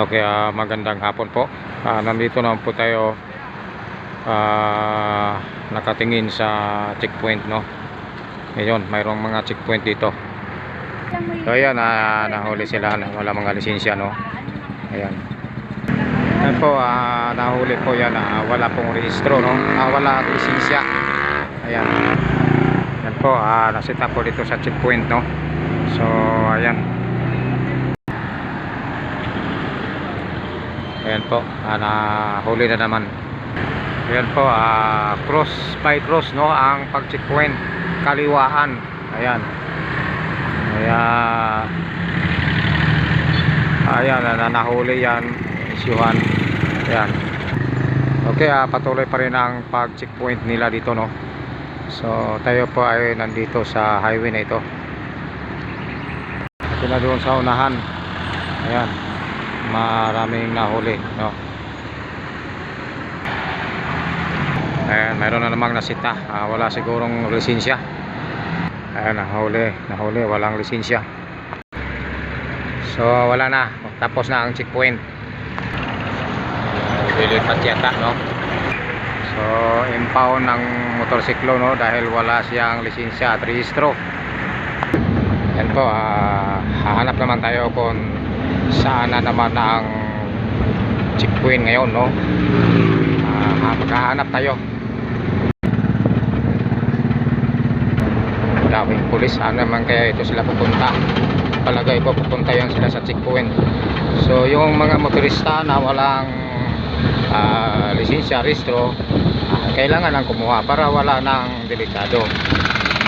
Okay, ah, magandang hapon po. Ah, nandito naman po tayo ah, nakatingin sa checkpoint, no? Ngayon, mayroong mga checkpoint dito. So, ayan, ah, nahuli sila wala mga lisensya, no? Ayan. Ayan po, ah, nahuli po yan, ah, wala pong rehistro, no? Ah, wala lisensya. Ayan. Ayan po, ah, nasita po dito sa checkpoint, no? So, ayan. Ayan po, ah, nahuli na naman. Ayan po, ah, cross by cross no ang pag-checkpoint kaliwaan. Ayan. Kaya Ayan, na, nahuli yan. Isyuhan. Ayan. Okay, ah, patuloy pa rin ang pag-checkpoint nila dito no. So, tayo po ay nandito sa highway na ito. Ito na doon sa unahan. Ayan maraming nahuli no? Ayan mayroon na namang nasita. Ah, wala sigurong lisensya. Ayan nahuli nahuli walang lisensya. So wala na. Tapos na ang checkpoint. Lilipat yata no? So impound ng motorsiklo no? Dahil wala siyang lisensya at rehistro. Yan po ah, hahanap naman tayo kung saan na naman ang checkpoint ngayon no? Uh, maghahanap tayo. Daming pulis saan naman kaya ito sila pupunta? Palagay ko pupunta yan sila sa checkpoint so yung mga motorista na walang uh, lisensya restro uh, kailangan lang kumuha para wala nang delikado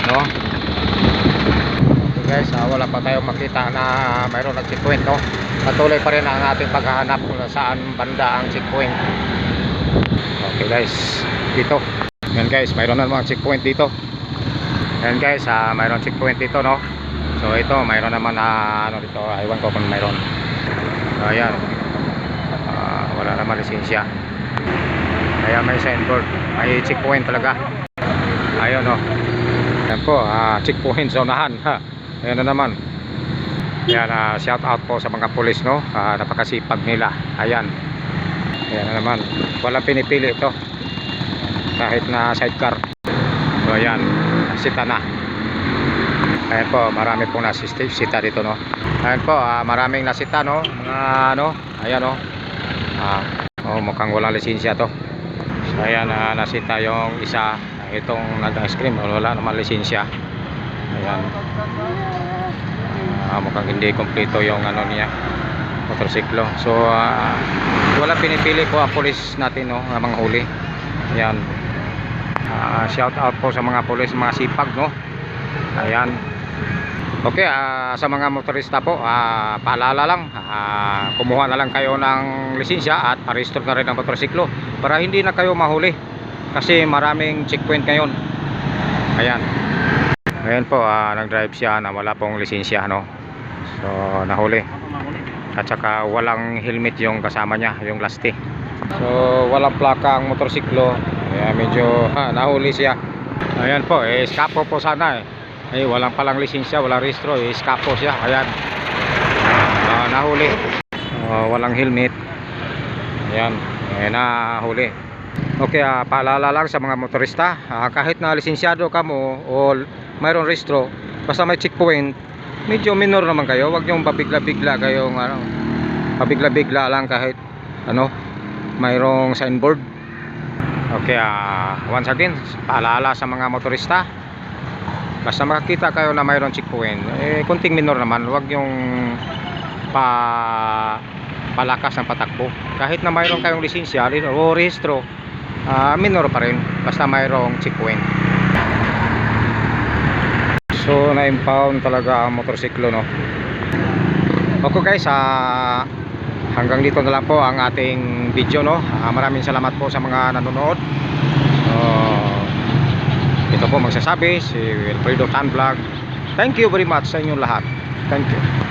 no guys ah, wala pa tayong makita na mayroon ng checkpoint no? Patuloy pa rin ang ating paghahanap kung saan banda ang checkpoint okay guys. Dito. Yan guys mayroon na mga checkpoint dito. Yan guys ah, mayroon checkpoint dito no? So ito mayroon naman na ano dito aywan ko kung mayroon. So ayan. Ah, wala naman lisensya kaya may signboard. May checkpoint talaga. Ayun no? Yan po ah, checkpoint sa unahan ha Ayan na naman. Ayan, uh, shout out po sa mga pulis no. Uh, napakasipag nila. Ayan. Ayan na naman. Walang pinipili ito. Kahit na sidecar. So ayan, sita na. Ayan po, marami pong nasita dito no. Ayan po, uh, maraming nasita no. Mga ano, ayan no. Uh, oh, mukhang walang lisensya to. So ayan, uh, nasita yung isa itong nag-ice cream. Wala naman lisensya. Ayan. Ah, mukhang hindi kompleto yung ano niya motorsiklo. So ah, wala pinipili po ang pulis natin no, ang mga huli. Ayan. Ah, shout out po sa mga pulis, mga sipag no. Ayan. Okay, ah, sa mga motorista po, ah, paalala lang, ah, kumuha na lang kayo ng lisensya at parehistro na rin ang motorsiklo para hindi na kayo mahuli kasi maraming checkpoint ngayon. Ayan. Ngayon po, ah, nag-drive siya na wala pong lisensya, no? So, nahuli. At saka walang helmet yung kasama niya, yung lasti. So, walang plaka ang motorsiklo. Kaya medyo ha, nahuli siya. Ayan po, eh, eskapo po sana eh. Eh, walang palang lisensya, walang registro, eh, eskapo siya. Ayan. Ah, nahuli. Ah, walang helmet. Ayan, eh, nahuli. Okay, ah, paalala lang sa mga motorista, ah, kahit na lisensyado ka mo o mayroong registro, basta may checkpoint, medyo minor naman kayo, wag niyong pabigla-bigla kayong ano, pabigla-bigla lang kahit ano, mayroong signboard. Okay, ah, once again, paalala sa mga motorista, basta makakita kayo na mayroong checkpoint, eh, kunting minor naman, wag yung pa palakas ng patakbo. Kahit na mayroon kayong lisensya o rehistro, ah, minor pa rin, basta mayroong checkpoint. So na-impound talaga ang motorsiklo no. Okay guys, ah, hanggang dito na lang po ang ating video no. Ah, maraming salamat po sa mga nanonood. So ito po magsasabi si Wilfredo Tan Vlog. Thank you very much sa inyong lahat. Thank you.